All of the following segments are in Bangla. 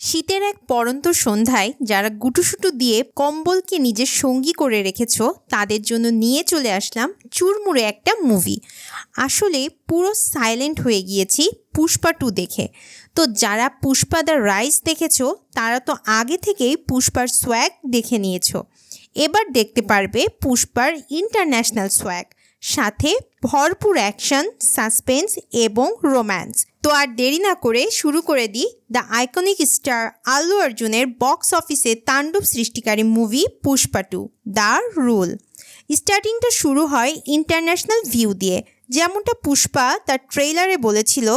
শীতের এক পরন্ত সন্ধ্যায় যারা গুটুসুটু দিয়ে কম্বলকে নিজের সঙ্গী করে রেখেছ, তাদের জন্য নিয়ে চলে আসলাম চুরমুড়ে একটা মুভি। আসলে পুরো সাইলেন্ট হয়ে গিয়েছি পুষ্পা টু দেখে। তো যারা পুষ্পা দ্য রাইস দেখেছ, তারা তো আগে থেকেই পুষ্পার সোয়াগ দেখে নিয়েছো। এবার দেখতে পারবে পুষ্পার ইন্টারন্যাশনাল সোয়াগ সাথে ভরপুর অ্যাকশন সাসপেন্স এবং রোম্যান্স তো আর দেরি না করে শুরু করে দিই দ্য আইকনিক স্টার আল্লু অর্জুনের বক্স অফিসে তাণ্ডব সৃষ্টিকারী movie Pushpa two, the rule. স্টার্টিংটা শুরু হয় ইন্টারন্যাশনাল ভিউ দিয়ে। যেমনটা পুষ্পা তার ট্রেলারে বলেছিল,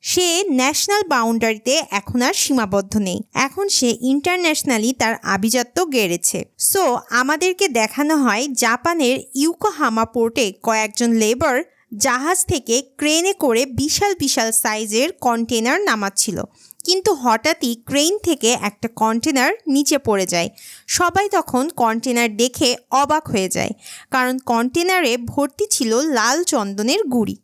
সে ন্যাশনাল বাউন্ডারিতে এখন আর সীমাবদ্ধ নেই। এখন সে ইন্টারন্যাশনালি তার আভিজাত্য গেড়েছে। সো, আমাদেরকে দেখানো হয় জাপানের ইউকোহামা পোর্টে কয়েকজন লেবার জাহাজ থেকে ক্রেনে করে বিশাল বিশাল সাইজের কন্টেনার নামাচ্ছিল। কিন্তু হঠাৎই ক্রেন থেকে একটা কন্টেনার নিচে পড়ে যায়। সবাই তখন কন্টেনার দেখে অবাক হয়ে যায়, কারণ কন্টেনারে ভর্তি ছিল লাল চন্দনের গুড়ি।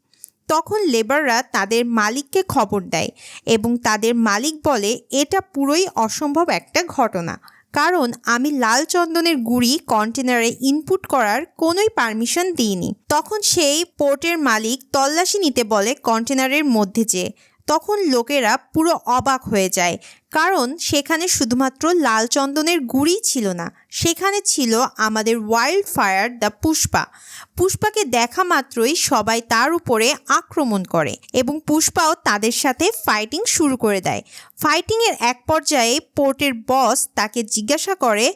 তখন লেবাররা তাদের মালিককে খবর দেয় এবং তাদের মালিক বলে, এটা পুরোই অসম্ভব একটা ঘটনা। কারণ আমি লাল চন্দনের গুড়ি কন্টেনারে ইনপুট করার কোনোই পারমিশন দিইনি। তখন সেই পোর্টের মালিক তল্লাশি নিতে বলে কন্টেনারের মধ্যে যেয়ে। তখন লোকেরা পুরো অবাক হয়ে যায়। কারণ সেখানে শুধুমাত্র লাল চন্দনের গুড়ি ছিল না, সেখানে ছিল আমাদের ওয়াইল্ড ফায়ার দ্য পুষ্পা। পুষ্পাকে দেখা মাত্রই সবাই তার উপরে আক্রমণ করে এবং পুষ্পাও তাদের সাথে ফাইটিং শুরু করে দেয়। ফাইটিংয়ের এক পর্যায়ে পোর্টের বস তাকে জিজ্ঞাসা করে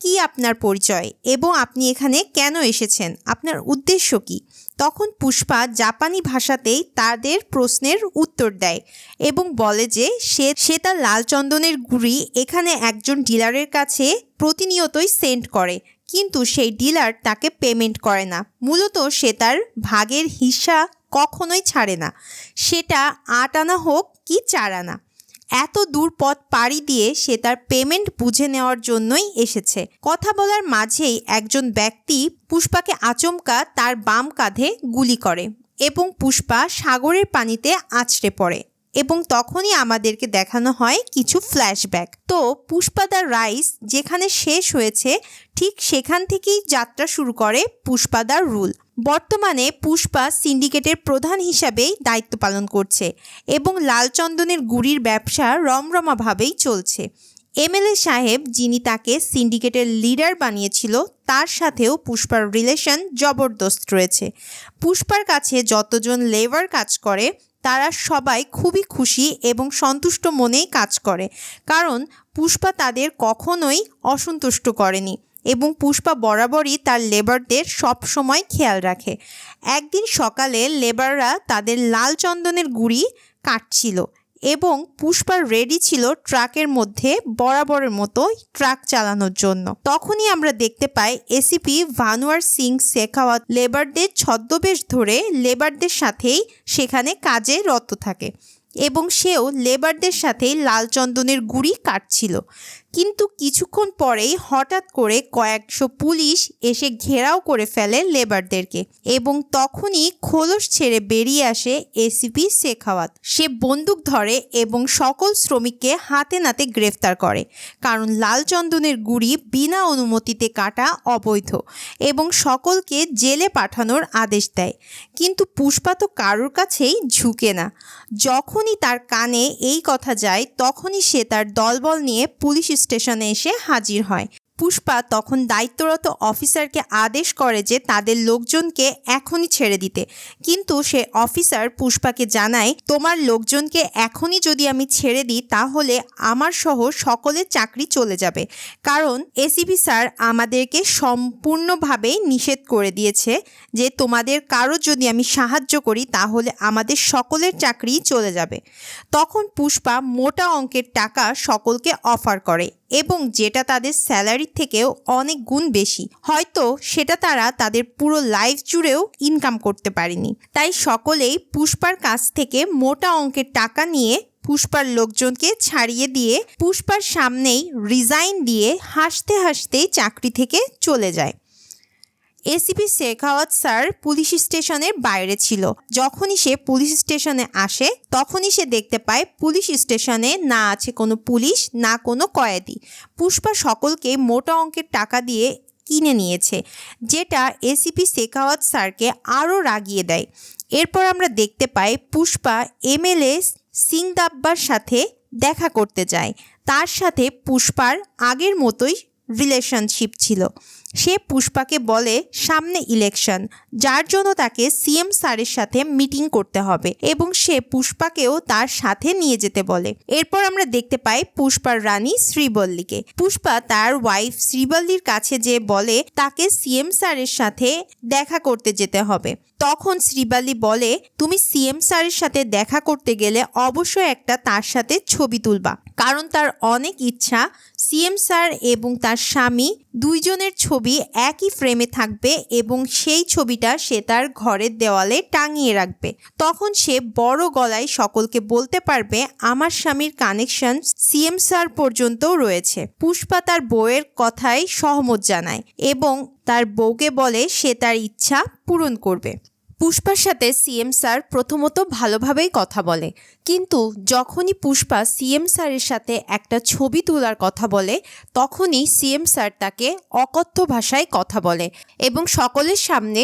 কি আপনার পরিচয় এবং আপনি এখানে কেন এসেছেন? আপনার উদ্দেশ্য কি? তখন পুষ্পা জাপানি ভাষাতেই তাদের প্রশ্নের উত্তর দেয় এবং বলে যে সে সে তার লাল চন্দনের গুড়ি এখানে একজন ডিলারের কাছে প্রতিনিয়তই সেন্ড করে। কিন্তু সেই ডিলার তাকে পেমেন্ট করে না। মূলত সে তার ভাগের হিসা কখনোই ছাড়ে না। সেটা আট আনা হোক কি চার আনা। এত দূর পথ পাড়ি দিয়ে সে তার পেমেন্ট বুঝে নেওয়ার জন্যই এসেছে। কথা বলার মাঝেই একজন ব্যক্তি পুষ্পাকে আচমকা তার বাম কাঁধে গুলি করে এবং পুষ্পা সাগরের পানিতে আছড়ে পড়ে। এবং তখনই আমাদেরকে দেখানো হয় কিছু ফ্ল্যাশব্যাক তো পুষ্পাদা রাইস যেখানে শেষ হয়েছে, ঠিক সেখান থেকেই যাত্রা শুরু করে পুষ্পা দ্য রুল। বর্তমানে পুষ্পা সিন্ডিকেটের প্রধান হিসাবেই দায়িত্ব পালন করছে এবং লালচন্দনের গুড়ির ব্যবসা রমরমাভাবেই চলছে। এমএলএ সাহেব যিনি তাকে সিন্ডিকেটের লিডার বানিয়েছিল, তার সাথেও পুষ্পার রিলেশন জবরদস্ত রয়েছে। পুষ্পার কাছে যতজন লেবার কাজ করে তারা সবাই খুবই খুশি এবং সন্তুষ্ট মনেই কাজ করে। কারণ পুষ্পা তাদের কখনোই অসন্তুষ্ট করেনি এবং পুষ্পা বরাবরই তার লেবারদের সব সময় খেয়াল রাখে। একদিন সকালে লেবাররা তাদের লাল চন্দনের গুড়ি কাটছিল এবং পুষ্পা রেডি ছিল ট্রাকের মধ্যে বরাবরের মতো ট্রাক চালানোর জন্য। তখনই আমরা দেখতে পাই এসিপি ভানুয়ার সিং শেখাওয়াত লেবারদের ছদ্মবেশ ধরে লেবারদের সাথেই সেখানে কাজে রত থাকে এবং সেও লেবারদের সাথেই লাল চন্দনের গুড়ি কাটছিল। কিন্তু কিছুক্ষণ পরেই হঠাৎ করে কয়েকশো পুলিশ এসে ঘেরাও করে ফেলে লেবারদেরকে এবং তখনই খোলস ছেড়ে বেরিয়ে আসে এসিপি শেখাওয়াত। সে বন্দুক ধরে এবং সকল শ্রমিককে হাতে নাতে গ্রেফতার করে, কারণ লাল চন্দনের গুড়ি বিনা অনুমতিতে কাটা অবৈধ এবং সকলকে জেলে পাঠানোর আদেশ দেয়। কিন্তু পুষ্পা তো কারোর কাছেই ঝুঁকে না। যখনই তার কানে এই কথা যায়, তখনই সে তার দলবল নিয়ে পুলিশ স্টেশনে এসে হাজির হয়। পুষ্পা তখন দায়িত্বরত অফিসারকে আদেশ করে যে তাদের লোকজনকে এখনই ছেড়ে দিতে। কিন্তু সে অফিসার পুষ্পাকে জানায়, তোমার লোকজনকে এখনই যদি আমি ছেড়ে দিই, তাহলে আমার সহ সকলের চাকরি চলে যাবে। কারণ এসিপি স্যার আমাদেরকে সম্পূর্ণভাবেই নিষেধ করে দিয়েছে যে তোমাদের কারও যদি আমি সাহায্য করি, তাহলে আমাদের সকলের চাকরি চলে যাবে। তখন পুষ্পা মোটা অঙ্কের টাকা সকলকে অফার করে। এবং যেটা তাদের স্যালারির থেকেও অনেক গুণ বেশি। হয়তো সেটা তারা তাদের পুরো লাইফ জুড়েও ইনকাম করতে পারেনি। তাই সকলেই পুষ্পার কাছ থেকে মোটা অঙ্কের টাকা নিয়ে পুষ্পার লোকজনকে ছাড়িয়ে দিয়ে পুষ্পার সামনেই রিজাইন দিয়ে হাসতে হাসতেই চাকরি থেকে চলে যায়। এসিপি শেখাওয়াত স্যার পুলিশ স্টেশনের বাইরে ছিল। যখনই সে পুলিশ স্টেশনে আসে, তখনই সে দেখতে পায় পুলিশ স্টেশনে না আছে কোনো পুলিশ, না কোনো কয়েদি। পুষ্পা সকলকে মোটা অঙ্কের টাকা দিয়ে কিনে নিয়েছে, যেটা এসিপি শেখাওয়াত স্যারকে আরও রাগিয়ে দেয়। এরপর আমরা দেখতে পাই পুষ্পা এমএলএ সিং দাব্বার সাথে দেখা করতে যায়। তার সাথে পুষ্পার আগের মতোই রিলেশনশিপ ছিল। সে পুষ্পাকে বলে, সামনে ইলেকশন যার জন্য তাকে সিএম স্যারের সাথে মিটিং করতে হবে এবং সে পুষ্পাকেও তার সাথে নিয়ে যেতে বলে। এরপর আমরা দেখতে পাই পুষ্পার রানী শ্রীবল্লীকে। পুষ্পা তার ওয়াইফ শ্রীবল্লীর কাছে যে বলে, তাকে সিএম স্যারের সাথে দেখা করতে যেতে হবে। তখন শ্রীবালি বলে, তুমি সিএম স্যারের সাথে দেখা করতে গেলে অবশ্যই একটা তার সাথে ছবি তুলবা। কারণ তার অনেক ইচ্ছা সিএম স্যার এবং তার স্বামী দুইজনের ছবি একই ফ্রেমে থাকবে এবং সেই ছবিটা সে তার ঘরের দেওয়ালে টাঙিয়ে রাখবে। তখন সে বড় গলায় সকলকে বলতে পারবে, আমার স্বামীর কানেকশন সিএম স্যার পর্যন্তও রয়েছে। পুষ্পা তার বউয়ের কথায় সহমত জানায় এবং তার বউকে বলে সে তার ইচ্ছা পূরণ করবে। পুষ্পার সাথে সিএম স্যার প্রথমত ভালোভাবেই কথা বলে। কিন্তু যখনই পুষ্পা সিএম স্যারের সাথে একটা ছবি তোলার কথা বলে, তখনই সিএম স্যার তাকে অকথ্য ভাষায় কথা বলে এবং সকলের সামনে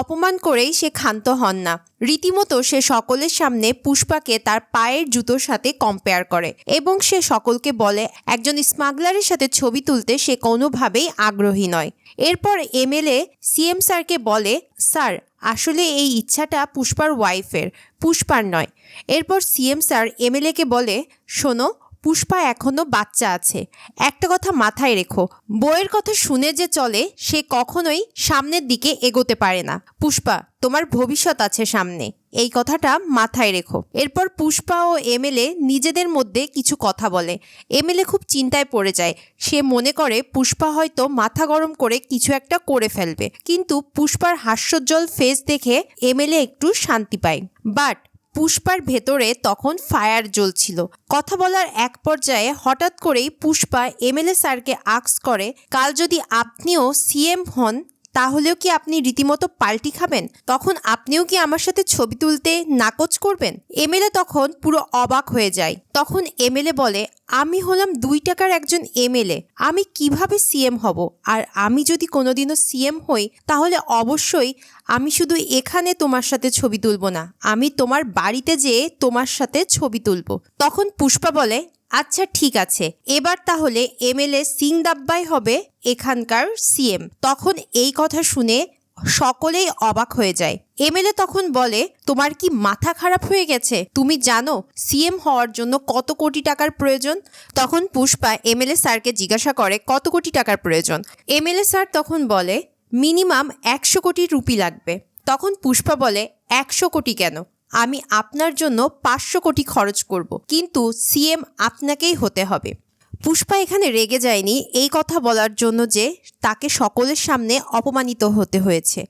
অপমান করেই সে ক্ষান্ত হন না। রীতিমতো সে সকলের সামনে পুষ্পাকে তার পায়ের জুতোর সাথে কম্পেয়ার করে এবং সে সকলকে বলে, একজন স্মাগলারের সাথে ছবি তুলতে সে কোনোভাবেই আগ্রহী নয়। এরপর এমএলএ সিএম স্যারকে বলে, স্যার আসলে এই ইচ্ছাটা পুষ্পার ওয়াইফের পুষ্পার নয়। এরপর সিএম স্যার এমএলএকে বলে শোনো পুষ্পা এখনও বাচ্চা আছে। একটা কথা মাথায় রেখো বইয়ের কথা শুনে যে চলে, সে কখনোই সামনের দিকে এগোতে পারে না। পুষ্পা, তোমার ভবিষ্যৎ আছে সামনে। এই কথাটা মাথায় রেখো। এরপর পুষ্পা ও এমএলএ নিজেদের মধ্যে কিছু কথা বলে। এমএলএ খুব চিন্তায় পড়ে যায়। সে মনে করে পুষ্পা হয়তো মাথা গরম করে কিছু একটা করে ফেলবে। কিন্তু পুষ্পার হাস্যোজ্জ্বল ফেস দেখে এমএলএ একটু শান্তি পায়। বাট পুষ্পার ভেতরে তখন ফায়ার জ্বলছিল। কথা বলার এক পর্যায়ে হঠাৎ করেই পুষ্পা এমএলএ স্যারকে আক্স করে, কাল যদি আপনিও সিএম হন, তাহলেও কি আপনি রীতিমতো পাল্টি খাবেন? তখন আপনিও কি আমার সাথে ছবি তুলতে নাকচ করবেন? এমএলএ তখন পুরো অবাক হয়ে যায়। তখন এমএলএ বলে আমি হলাম দুই টাকার একজন এমএলএ। আমি কীভাবে সিএম হব? আর আমি যদি কোনোদিনও সিএম হই, তাহলে অবশ্যই আমি শুধু এখানে তোমার সাথে ছবি তুলব না। আমি তোমার বাড়িতে যেয়ে তোমার সাথে ছবি তুলব। তখন পুষ্পা বলে আচ্ছা ঠিক আছে। এবার তাহলে এমএলএ সিং দাব্বাই হবে এখানকার সিএম। তখন এই কথা শুনে সকলেই অবাক হয়ে যায়। এমএলএ তখন বলে, তোমার কি মাথা খারাপ হয়ে গেছে? তুমি জানো, সিএম হওয়ার জন্য কত কোটি টাকার প্রয়োজন? তখন পুষ্পা এমএলএ স্যারকে জিজ্ঞাসা করে, কত কোটি টাকার প্রয়োজন? এমএলএ স্যার তখন বলে, মিনিমাম একশো কোটি রুপি লাগবে। তখন পুষ্পা বলে, একশো কোটি কেন? আমি আপনার জন্য পাঁচশো কোটি খরচ করব। কিন্তু সিএম আপনাকেই হতে হবে। পুষ্পা এখানে রেগে যায়নি। এই কথা বলার জন্য যে তাকে সকলের সামনে অপমানিত হতে হয়েছে।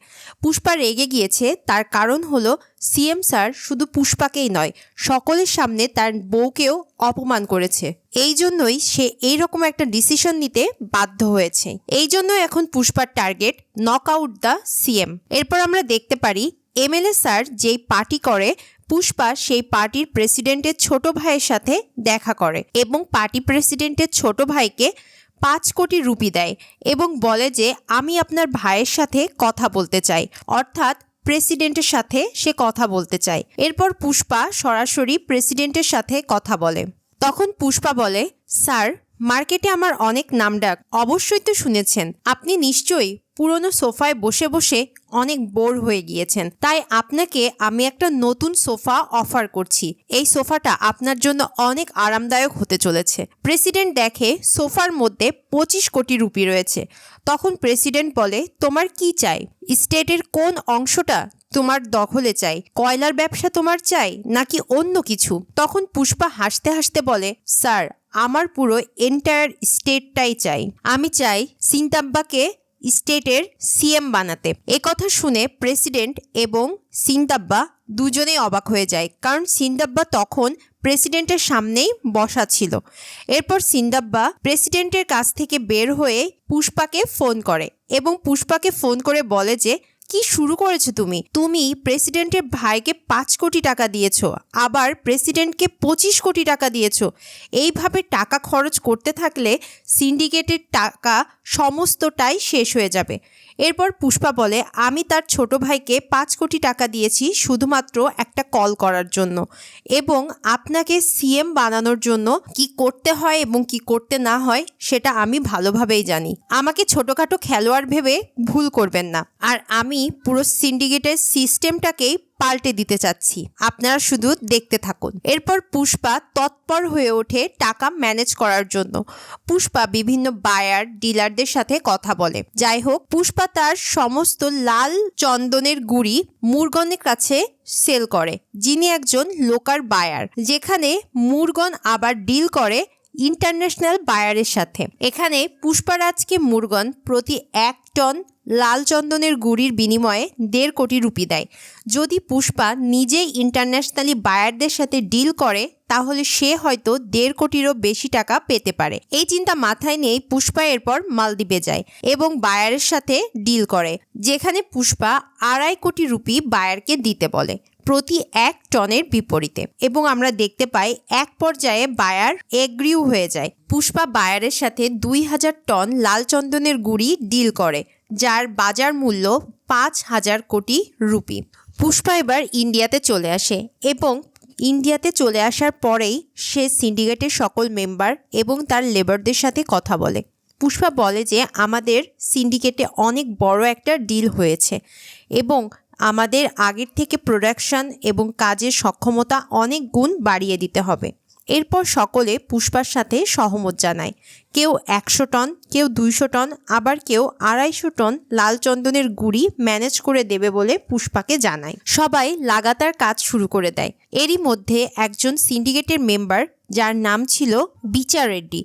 পুষ্পা রেগে গিয়েছে, তার কারণ হলো সিএম স্যার শুধু পুষ্পাকেই নয়, সকলের সামনে তার বউকেও অপমান করেছে। এই জন্যই সে এই রকম একটা ডিসিশন নিতে বাধ্য হয়েছে। এই জন্য এখন পুষ্পার target knock out the CM এরপর আমরা দেখতে পারি এমএলএ স্যার যেই পার্টি করে পুষ্পা সেই পার্টির প্রেসিডেন্টের ছোট ভাইয়ের সাথে দেখা করে এবং পার্টি প্রেসিডেন্টের ছোট ভাইকে পাঁচ কোটি রুপি দেয় এবং বলে যে, আমি আপনার ভাইয়ের সাথে কথা বলতে চাই। অর্থাৎ প্রেসিডেন্টের সাথে সে কথা বলতে চায়। এরপর পুষ্পা সরাসরি প্রেসিডেন্টের সাথে কথা বলে। তখন পুষ্পা বলে, স্যার মার্কেটে আমার অনেক নামডাক অবশ্যই তো শুনেছেন। আপনি নিশ্চয়ই পুরনো সোফায় বসে বসে অনেক বোর হয়ে গিয়েছেন। তাই আপনাকে আমি একটা নতুন সোফা অফার করছি। এই সোফাটা আপনার জন্য অনেক আরামদায়ক হতে চলেছে। প্রেসিডেন্ট দেখে সোফার মধ্যে পঁচিশ কোটি রুপি রয়েছে। তখন প্রেসিডেন্ট বলে, তোমার কি চাই? স্টেটের কোন অংশটা তোমার দখলে চাই? কয়লার ব্যবসা তোমার চাই নাকি অন্য কিছু? তখন পুষ্পা হাসতে হাসতে বলে, স্যার আমার পুরো এন্টায়ার স্টেটটাই চাই। আমি চাই সিনতাব্বাকে স্টেটের সিএম বানাতে। কথা শুনে প্রেসিডেন্ট এবং সিনদাব্বা দুজনেই অবাক হয়ে যায়, কারণ সিনদাব্বা তখন প্রেসিডেন্টের সামনেই বসা ছিল। এরপর সিন্দাব্বা প্রেসিডেন্টের কাছ থেকে বের হয়ে পুষ্পাকে ফোন করে এবং পুষ্পাকে ফোন করে বলে যে কি শুরু করেছ তুমি? তুমি প্রেসিডেন্টের ভাইকে পাঁচ কোটি টাকা দিয়েছ, আবার প্রেসিডেন্টকে পঁচিশ কোটি টাকা দিয়েছ। এইভাবে টাকা খরচ করতে থাকলে সিন্ডিকেটের টাকা সমস্তটাই শেষ হয়ে যাবে। এরপর পুষ্পা বলে, আমি তার ছোট ভাইকে পাঁচ কোটি টাকা দিয়েছি শুধুমাত্র একটা কল করার জন্য এবং আপনাকে সিএম বানানোর জন্য কি করতে হয় এবং কি করতে না হয় সেটা আমি ভালোভাবেই জানি। আমাকে ছোটোখাটো খেলোয়াড় ভেবে ভুল করবেন না। আর আমি পুরো সিন্ডিকেটের সিস্টেমটাকেই পাল্টে দিতে চাচ্ছি। আপনারা শুধু দেখতে থাকুন। এরপর পুষ্পা তৎপর হয়ে ওঠে টাকা ম্যানেজ করার জন্য। পুষ্পা বিভিন্ন বায়ার, ডিলারদের সাথে কথা বলে। যাই হোক, পুষ্পা তার সমস্ত লাল চন্দনের গুড়ি মুরগনের কাছে সেল করে। যিনি একজন লোকাল বায়ার, যেখানে মুরগন আবার ডিল করে ইন্টারন্যাশনাল বায়ারের সাথে। এখানে পুষ্পারাজকে মুরগন প্রতি এক টন লাল চন্দনের গুড়ির বিনিময়ে দেড় কোটি রুপি দেয়। যদি পুষ্পা নিজেই ইন্টারন্যাশনালি বায়ারদের সাথে ডিল করে, তাহলে সে হয়তো দেড় কোটিরও বেশি টাকা পেতে পারে। এই চিন্তা মাথায় নিয়েই পুষ্পা এরপর মালদ্বীপে যায় এবং বায়ারের সাথে ডিল করে, যেখানে পুষ্পা আড়াই কোটি রুপি বায়ারকে দিতে বলে। প্রতি এক টনের বিপরীতে এবং আমরা দেখতে পাই এক পর্যায়ে বায়ার এগ্রিউ হয়ে যায়। পুষ্পা বায়ারের সাথে দুই হাজার টন লাল চন্দনের গুড়ি ডিল করে, যার বাজার মূল্য পাঁচ হাজার কোটি রুপি। পুষ্পা এবার ইন্ডিয়াতে চলে আসে এবং ইন্ডিয়াতে চলে আসার পরেই সে সিন্ডিকেটের সকল মেম্বার এবং তার লেবারদের সাথে কথা বলে। পুষ্পা বলে যে, আমাদের সিন্ডিকেটে অনেক বড় একটা ডিল হয়েছে এবং আমাদের আগের থেকে প্রোডাকশন এবং কাজের সক্ষমতা অনেক গুণ বাড়িয়ে দিতে হবে। এরপর সকলে পুষ্পার সাথে সহমত জানায়। কেউ একশো টন, কেউ দুইশো টন, আবার কেউ আড়াইশো টন লাল চন্দনের গুড়ি ম্যানেজ করে দেবে বলে পুষ্পাকে জানায়। সবাই লাগাতার কাজ শুরু করে দেয়। এরই মধ্যে একজন সিন্ডিকেটের মেম্বার যার নাম ছিল বিচার রেড্ডি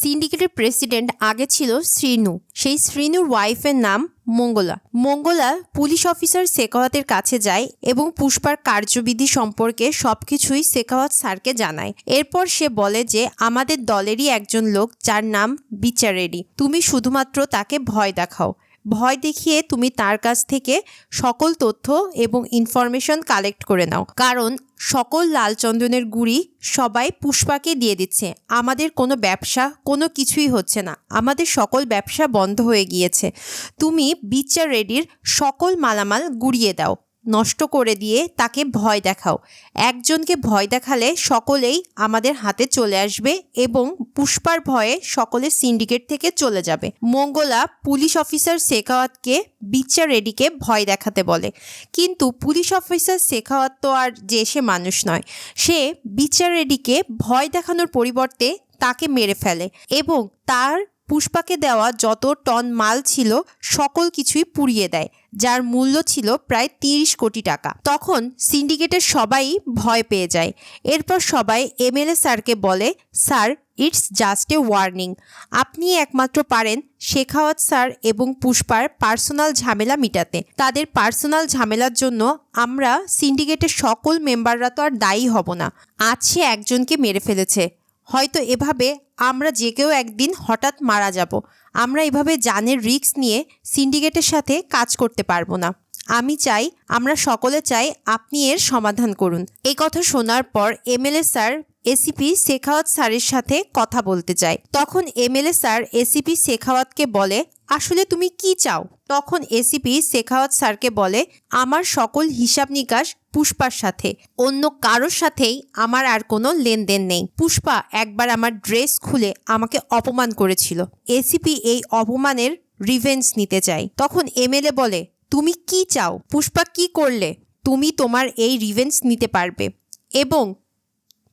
সিন্ডিকেটের প্রেসিডেন্ট আগে ছিল শ্রীনু। সেই শ্রীনুর ওয়াইফের নাম মঙ্গলা। মঙ্গলা পুলিশ অফিসার শেখাওয়াতের কাছে যায় এবং পুষ্পার কার্যবিধি সম্পর্কে সবকিছুই শেখাওয়াত স্যারকে জানায়। এরপর সে বলে যে, আমাদের দলেরই একজন লোক যার নাম বিচারেরি তুমি শুধুমাত্র তাকে ভয় দেখাও। ভয় দেখিয়ে তুমি তার কাছ থেকে সকল তথ্য এবং ইনফরমেশন কালেক্ট করে নাও। কারণ সকল লাল চন্দনের গুড়ি সবাই পুষ্পাকে দিয়ে দিচ্ছে। আমাদের কোনো ব্যবসা, কোনো কিছুই হচ্ছে না। আমাদের সকল ব্যবসা বন্ধ হয়ে গিয়েছে। তুমি বিচার রেডির সকল মালামাল গুড়িয়ে দাও। নষ্ট করে দিয়ে তাকে ভয় দেখাও। একজনকে ভয় দেখালে সকলেই আমাদের হাতে চলে আসবে এবং পুষ্পার ভয়ে সকলে সিন্ডিকেট থেকে চলে যাবে। মঙ্গলা পুলিশ অফিসার শেখাওয়াতকে, বিচার রেডিকে ভয় দেখাতে বলে। কিন্তু পুলিশ অফিসার শেখাওয়াত তো আর যে সে মানুষ নয়। সে বিচার রেডিকে ভয় দেখানোর পরিবর্তে তাকে মেরে ফেলে এবং তার পুষ্পাকে দেওয়া যত টন মাল ছিল, সকল কিছুই পুড়িয়ে দেয়, যার মূল্য ছিল প্রায় তিরিশ কোটি টাকা। তখন সিন্ডিকেটের সবাই ভয় পেয়ে যায়। এরপর সবাই এমএলএ স্যারকে বলে, sir, it's just a warning. আপনি একমাত্র পারেন শেখাওয়াত স্যার এবং পুষ্পার পার্সোনাল ঝামেলা মিটাতে। তাদের পার্সোনাল ঝামেলার জন্য আমরা সিন্ডিকেটের সকল মেম্বাররা তো আর দায়ী হব না। আছে একজনকে মেরে ফেলেছে। হয়তো এভাবে আমরা যে কেউ একদিন হঠাৎ মারা যাব। আমরা এভাবে জানের রিস্ক নিয়ে সিন্ডিকেটের সাথে কাজ করতে পারব না। আমি চাই, আমরা সকলে চাই আপনি এর সমাধান করুন। এই কথা শোনার পর এমএলএ স্যার, এসিপি শেখাওয়াত স্যারের সাথে কথা বলতে চায় তখন এমএলএ স্যার এসিপি শেখাওয়াতকে বলে, আসলে তুমি কি চাও? তখন এসিপি শেখাওয়াত স্যারকে বলে, আমার সকল হিসাব নিকাশ পুষ্পার সাথে। অন্য কারোর সাথেই আমার আর কোনো লেনদেন নেই। পুষ্পা একবার আমার ড্রেস খুলে আমাকে অপমান করেছিল। এসিপি এই অপমানের রিভেঞ্জ নিতে চাই তখন এমএলএ বলে তুমি কি চাও? পুষ্পা কি করলে? তুমি তোমার এই রিভেঞ্জ নিতে পারবে। এবং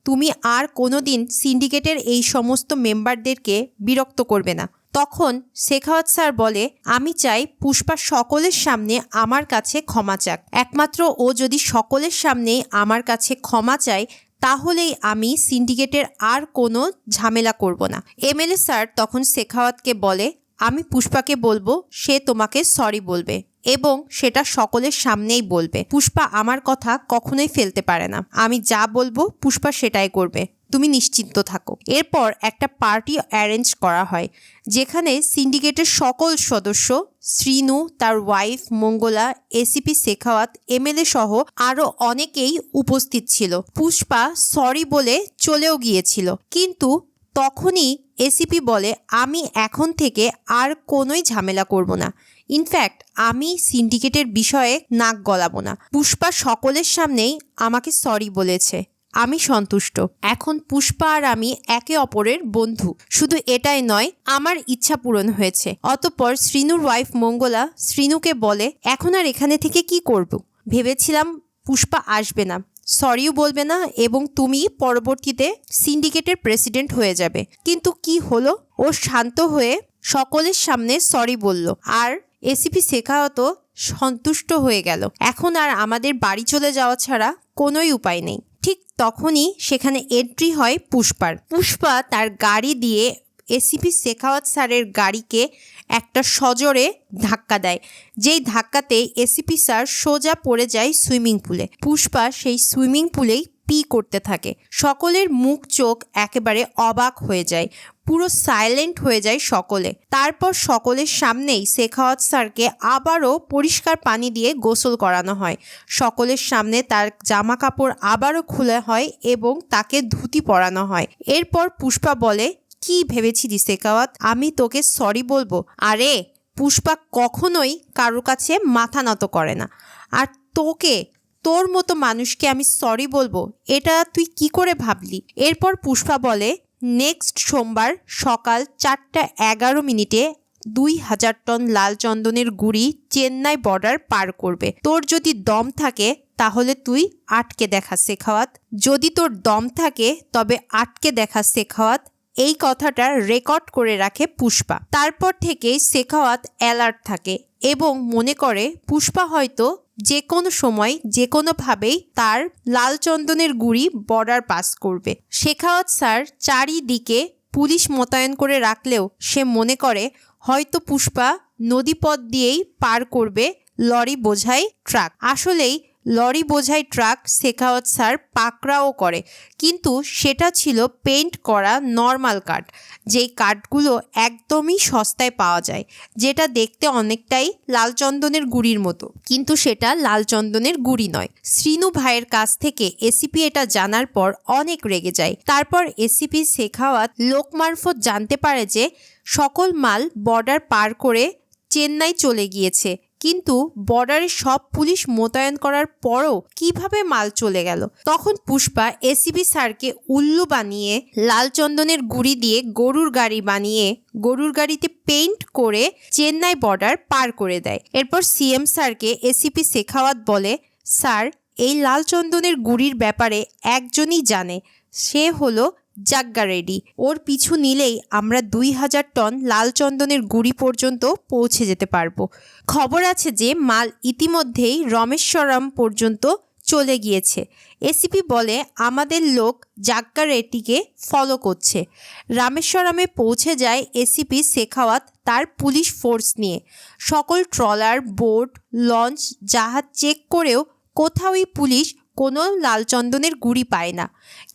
তুমি আর কোনো দিন সিন্ডিকেটের এই সমস্ত মেম্বারদেরকে বিরক্ত করবে না। তখন শেখাওয়াত স্যার বলে, আমি চাই পুষ্পা সকলের সামনে আমার কাছে ক্ষমা চাক। একমাত্র ও যদি সকলের সামনে আমার কাছে ক্ষমা চায়, তাহলেই আমি সিন্ডিকেটের আর কোনো ঝামেলা করব না। এমএলএ স্যার তখন শেখাওয়াতকে বলে, আমি পুষ্পাকে বলব, সে তোমাকে সরি বলবে। এবং সেটা সকলের সামনেই বলবে। পুষ্পা আমার কথা কখনোই ফেলতে পারে না। আমি যা বলব, পুষ্পা সেটাই করবে। তুমি নিশ্চিন্ত থাকো। এরপর একটা পার্টি অ্যারেঞ্জ করা হয়, যেখানে সিন্ডিকেটের সকল সদস্য, শ্রীনু, তার wife Mangala ACP Shekhawat MLA সহ আরও অনেকেই উপস্থিত ছিল। পুষ্পা সরি বলে চলেও গিয়েছিল। কিন্তু তখনই এসিপি বলে, আমি এখন থেকে আর কোনোই ঝামেলা করব না। ইনফ্যাক্ট আমি সিন্ডিকেটের বিষয়ে নাক গলাবো না। পুষ্পা সকলের সামনেই আমাকে সরি বলেছে। আমি সন্তুষ্ট। এখন পুষ্পা আর আমি একে অপরের বন্ধু। শুধু এটাই নয়, আমার ইচ্ছা পূরণ হয়েছে। অতপর শ্রীনুর ওয়াইফ মঙ্গলা শ্রীনুকে বলে, এখন আর এখানে থেকে কি করব? ভেবেছিলাম পুষ্পা আসবে না। সরিও বলবে না এবং তুমি পরবর্তীতে সিন্ডিকেটের প্রেসিডেন্ট হয়ে যাবে। কিন্তু কি হলো? ও শান্ত হয়ে সকলের সামনে সরি বলল। আর এসিপি শেখায়ত সন্তুষ্ট হয়ে গেল। এখন আর আমাদের বাড়ি চলে যাওয়া ছাড়া কোনোই উপায় নেই। ঠিক তখনই সেখানে এন্ট্রি হয় পুষ্পার। পুষ্পা তার গাড়ি দিয়ে এসিপি শেখাওয়াত স্যারের গাড়িকে একটা সজোরে ধাক্কা দেয়। যেই ধাক্কাতে এসিপি স্যার সোজা পড়ে যায় সুইমিং পুলে। পুষ্পা সেই সুইমিং পুলেই পি করতে থাকে। সকলের মুখ চোখ একেবারে অবাক হয়ে যায়। পুরো সাইলেন্ট হয়ে যায় সকলে। তারপর সকলের সামনেই শেখাওয়াত স্যারকে আবারও পরিষ্কার পানি দিয়ে গোসল করানো হয়। সকলের সামনে তার জামা কাপড় আবারও খোলা হয় এবং তাকে ধুতি পরানো হয়। এরপর পুষ্পা বলে, কি ভেবেছিলি শেখাওয়াত? আমি তোকে সরি বলব। আরে, পুষ্পা কখনোই কারোর কাছে মাথা নত করে না। আর তোকে, তোর মতো মানুষকে আমি সরি বলব, এটা তুই কি করে ভাবলি? এরপর পুষ্পা বলে নেক্সট সোমবার সকাল চারটা এগারো মিনিটে দুই হাজার টন লাল চন্দনের গুড়ি চেন্নাই বর্ডার পার করবে। তোর যদি দম থাকে, তাহলে তুই আটকে দেখা শেখাওয়াত। যদি তোর দম থাকে, তবে আটকে দেখা শেখাওয়াত। এই কথাটা রেকর্ড করে রাখে পুষ্পা। তারপর থেকেই শেখাওয়াত অ্যালার্ট থাকে এবং মনে করে, পুষ্পা হয়তো যে কোনো সময়, যে কোনোভাবেই তার লাল চন্দনের গুড়ি বর্ডার পাস করবে। শেখাওয়াত স্যার চারিদিকে পুলিশ মোতায়েন করে রাখলেও সে মনে করে, হয়তো পুষ্পা নদীপথ দিয়েই পার করবে লরি বোঝাই ট্রাক। আসলেই লরি বোঝাই ট্রাক শেখাওয়াত স্যার পাকড়াও করে। কিন্তু সেটা ছিল পেন্ট করা নর্মাল কাঠ, যেই কাঠগুলো একদমই সস্তায় পাওয়া যায়, যেটা দেখতে অনেকটাই লাল চন্দনের গুড়ির মতো। কিন্তু সেটা লাল চন্দনের গুড়ি নয়। শ্রীনু ভাইয়ের কাছ থেকে এসিপি এটা জানার পর অনেক রেগে যায়। তারপর এসিপি শেখাওয়াত লোক মারফত জানতে পারে যে সকল মাল বর্ডার পার করে চেন্নাই চলে গিয়েছে। কিন্তু বর্ডারে সব পুলিশ মোতায়েন করার পরও কীভাবে মাল চলে গেল? তখন পুষ্পা এসিবি স্যারকে উল্লু বানিয়ে, লাল চন্দনের গুড়ি দিয়ে গরুর গাড়ি বানিয়ে, গরুর গাড়িতে পেইন্ট করে চেন্নাই বর্ডার পার করে দেয়। এরপর সিএম স্যারকে এসিপি শেখাওয়াত বলে, স্যার, এই লাল চন্দনের গুড়ির ব্যাপারে একজনই জানে। সে হলো জাগ্গা রেডি। ওর পিছু নিলেই আমরা দুই হাজার টন লাল চন্দনের গুড়ি পর্যন্ত পৌঁছে যেতে পারব। খবর আছে যে, মাল ইতিমধ্যেই রমেশ্বরম পর্যন্ত চলে গিয়েছে। এসিপি বলে, আমাদের লোক জাগ্গা রেড্ডিকে ফলো করছে। রামেশ্বরমে পৌঁছে যায় এসিপি শেখাওয়াত তার পুলিশ ফোর্স নিয়ে। সকল ট্রলার বোট লঞ্চ জাহাজ চেক করেও কোথাওই পুলিশ কোনো লাল চন্দনের গুড়ি পায় না।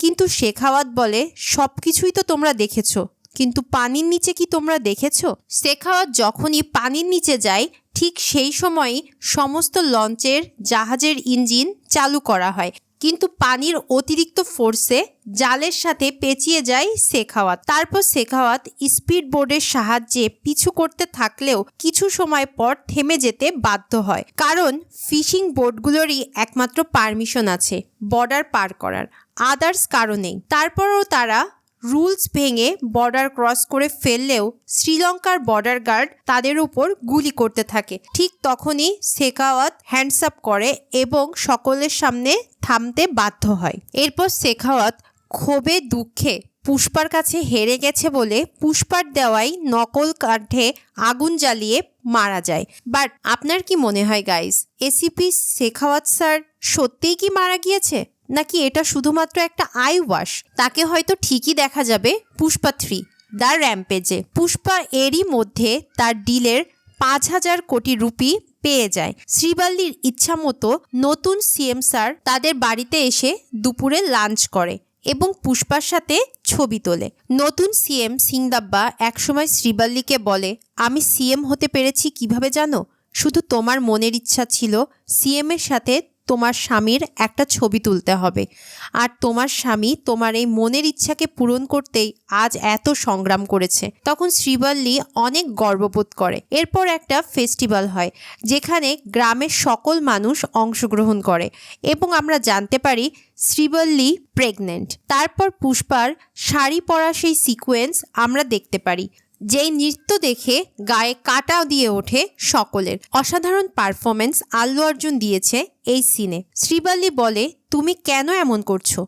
কিন্তু শেখাওয়াত বলে সব কিছুই তো তোমরা দেখেছ, কিন্তু পানির নিচে কি তোমরা দেখেছ? শেখাওয়াত যখনই পানির নিচে যায়, ঠিক সেই সময়ই সমস্ত লঞ্চের জাহাজের ইঞ্জিন চালু করা হয়। কিন্তু পানির অতিরিক্ত ফোর্সে জালের সাথে পেঁচিয়ে যায় শেখাওয়াত। তারপর শেখাওয়াত স্পিড বোর্ডের সাহায্যে পিছু করতে থাকলেও কিছু সময় পর থেমে যেতে বাধ্য হয়। কারণ ফিশিং বোর্ডগুলোরই একমাত্র পারমিশন আছে, বর্ডার পার করার। আদার্স কারণেই। তারপরও তারা রুলস ভেঙে বর্ডার ক্রস করে ফেললেও শ্রীলঙ্কার বর্ডার গার্ড তাদের উপর গুলি করতে থাকে। ঠিক তখনই শেখাওয়াত হ্যান্ডস আপ করে এবং সকলের সামনে থামতে বাধ্য হয়। এরপর শেখাওয়াত ক্ষোভে, দুঃখে পুষ্পার কাছে হেরে গেছে বলে পুষ্পার দেওয়াই নকল কাঠে আগুন জ্বালিয়ে মারা যায়। বাট আপনার কি মনে হয় গাইস এসিপি শেখাওয়াত স্যার সত্যিই কি মারা গিয়েছে? নাকি এটা শুধুমাত্র একটা আই ওয়াশ তাকে হয়তো ঠিকই দেখা যাবে, পুষ্পা থ্রি। দ্য র্যাম্পেজে। পুষ্পা এরই মধ্যে তার ডিলের পাঁচ হাজার কোটি রুপি পেয়ে যায়। শ্রীবাল্লির ইচ্ছা মতো নতুন সিএম স্যার তাদের বাড়িতে এসে দুপুরে লাঞ্চ করে এবং পুষ্পার সাথে ছবি তোলে। নতুন সিএম সিংদাব্বা একসময় শ্রীবাল্লিকে বলে, আমি সিএম হতে পেরেছি কীভাবে জানো? শুধু তোমার মনের ইচ্ছা ছিল সিএম এর সাথে তোমার স্বামীর একটা ছবি তুলতে হবে। আর তোমার স্বামী তোমার এই মনের ইচ্ছাকে পূরণ করতেই আজ এত সংগ্রাম করেছে। তখন শ্রীবল্লী অনেক গর্ববোধ করে। এরপর একটা ফেস্টিভ্যাল হয়, যেখানে গ্রামের সকল মানুষ অংশগ্রহণ করে এবং আমরা জানতে পারি শ্রীবল্লী প্রেগনেন্ট তারপর পুষ্পার শাড়ি পরা সেই সিকোয়েন্স আমরা দেখতে পারি। যেই নৃত্য দেখে গায়ে কাটা দিয়ে ওঠে সকলের। অসাধারণ পারফরমেন্স আল্লু অর্জুন দিয়েছে এই সিনে। শ্রীবাল্লি বলে, তুমি কেন এমন করছ?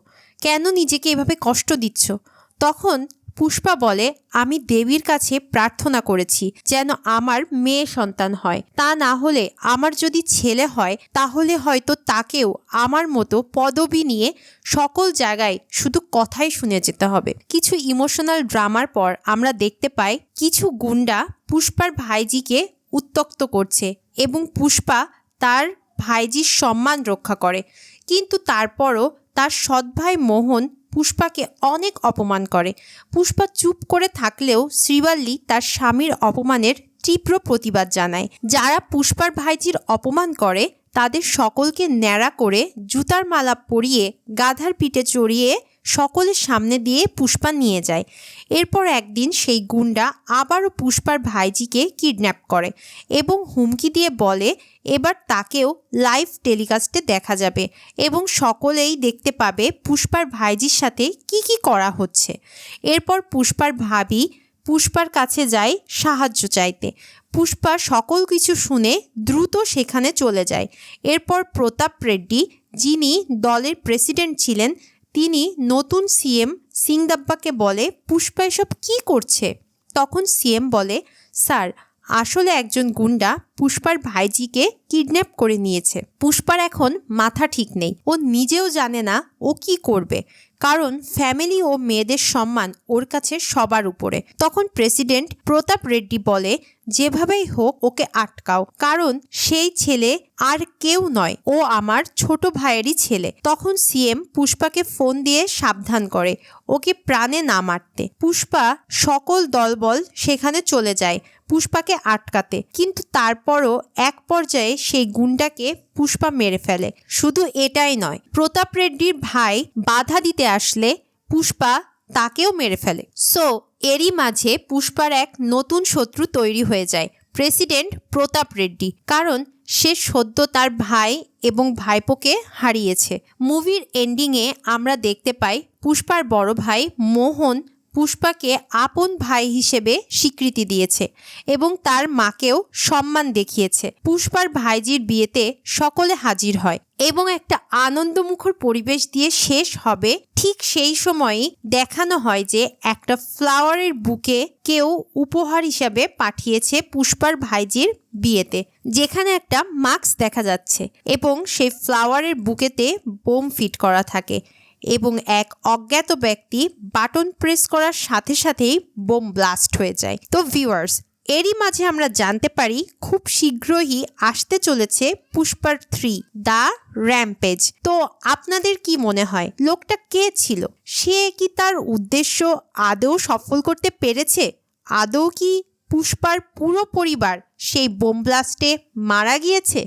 কেন নিজেকে এভাবে কষ্ট দিচ্ছ? তখন পুষ্পা বলে, আমি দেবীর কাছে প্রার্থনা করেছি যেন আমার মেয়ে সন্তান হয়। তা না হলে আমার যদি ছেলে হয়, তাহলে হয়তো তাকেও আমার মতো পদবি নিয়ে সকল জায়গায় শুধু কথাই শুনে যেতে হবে। কিছু ইমোশনাল ড্রামার পর আমরা দেখতে পাই, কিছু গুন্ডা পুষ্পার ভাইজিকে উত্তক্ত করছে এবং পুষ্পা তার ভাইজির সম্মান রক্ষা করে। কিন্তু তারপরও তার সৎ ভাই মোহন পুষ্পাকে অনেক অপমান করে। পুষ্পা চুপ করে থাকলেও শ্রীবাল্লি তার স্বামীর অপমানের তীব্র প্রতিবাদ জানায়। যারা পুষ্পার ভাইজির অপমান করে, তাদের সকলকে ন্যাড়া করে জুতার মালা পরিয়ে গাধার পিঠে চড়িয়ে সকলের সামনে দিয়ে পুষ্পা নিয়ে যায়। এরপর একদিন সেই গুন্ডা আবারও পুষ্পার ভাইজিকে কিডন্যাপ করে এবং হুমকি দিয়ে বলে, এবার তাকেও লাইভ টেলিকাস্টে দেখা যাবে এবং সকলেই দেখতে পাবে পুষ্পার ভাইজির সাথে কি কি করা হচ্ছে। এরপর পুষ্পার ভাবি পুষ্পার কাছে যায় সাহায্য চাইতে। পুষ্পা সকল কিছু শুনে দ্রুত সেখানে চলে যায়। এরপর প্রতাপ রেড্ডি, যিনি দলের প্রেসিডেন্ট ছিলেন তিনি নতুন সিএম সিংদাব্বাকে বলে, পুষ্পা এসব কী করছে? তখন সিএম বলে, স্যার, আসলে একজন গুন্ডা পুষ্পার ভাইজিকে কিডন্যাপ করে নিয়েছে। পুষ্পার এখন মাথা ঠিক নেই। ও নিজেও জানে না ও কি করবে। কারণ ফ্যামিলি ও মেয়েদের সম্মান ওর কাছে সবার উপরে। তখন প্রেসিডেন্ট প্রতাপ রেড্ডি বলে যেভাবেই হোক ওকে আটকাও। কারণ সেই ছেলে আর কেউ নয়, ও আমার ছোট ভাইয়েরই ছেলে। তখন সিএম পুষ্পাকে ফোন দিয়ে সাবধান করে, ওকে প্রাণে না মারতে। পুষ্পা সকল দলবল সেখানে চলে যায় পুষ্পাকে আটকাতে। কিন্তু তারপরও এক পর্যায়ে সেই গুন্ডাকে পুষ্পা মেরে ফেলে। শুধু এটাই নয়, প্রতাপ রেড্ডির ভাই বাধা দিতে আসলে পুষ্পা তাকেও মেরে ফেলে। সো এরই মাঝে পুষ্পার এক নতুন শত্রু তৈরি হয়ে যায়, প্রেসিডেন্ট প্রতাপ রেড্ডি। কারণ সে সদ্য তার ভাই এবং ভাইপোকে হারিয়েছে। মুভির এন্ডিংয়ে আমরা দেখতে পাই পুষ্পার বড় ভাই মোহন পুষ্পাকে আপন ভাই হিসেবে স্বীকৃতি দিয়েছে এবং তার মাকেও সম্মান দেখিয়েছে। পুষ্পার ভাইজির বিয়েতে সকলে হাজির হয়। এবং একটা আনন্দমুখর পরিবেশ দিয়ে শেষ হবে। ঠিক সেই সময়ই দেখানো হয় যে একটা ফ্লাওয়ারের বুকে কেউ উপহার হিসাবে পাঠিয়েছে পুষ্পার ভাইজির বিয়েতে, যেখানে একটা মাস্ক দেখা যাচ্ছে এবং সেই ফ্লাওয়ারের বুকেতে বোম ফিট করা থাকে এবং এক অজ্ঞাত ব্যক্তি বাটন প্রেস করার সাথে সাথেই বোম ব্লাস্ট হয়ে যায়। তো ভিউয়ার্স এরই মাঝে আমরা জানতে পারি খুব শীঘ্রই আসতে চলেছে পুষ্পার থ্রি, দ্য র্যাম্পেজ। তো আপনাদের কি মনে হয়, লোকটা কে ছিল? সে কি তার উদ্দেশ্য আদৌ সফল করতে পেরেছে? আদৌ কি পুষ্পার পুরো পরিবার সেই বোম ব্লাস্টে মারা গিয়েছে?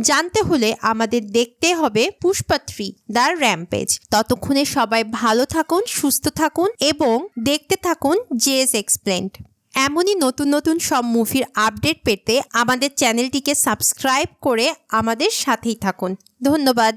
জানতে হলে আমাদের দেখতে হবে পুষ্পা থ্রি, দ্য র্যাম্পেজ। ততক্ষণে সবাই ভালো থাকুন, সুস্থ থাকুন এবং দেখতে থাকুন জেএস এক্সপ্লেন্ড। এমনই নতুন নতুন সব মুভির আপডেট পেতে আমাদের চ্যানেলটিকে সাবস্ক্রাইব করে আমাদের সাথেই থাকুন। ধন্যবাদ।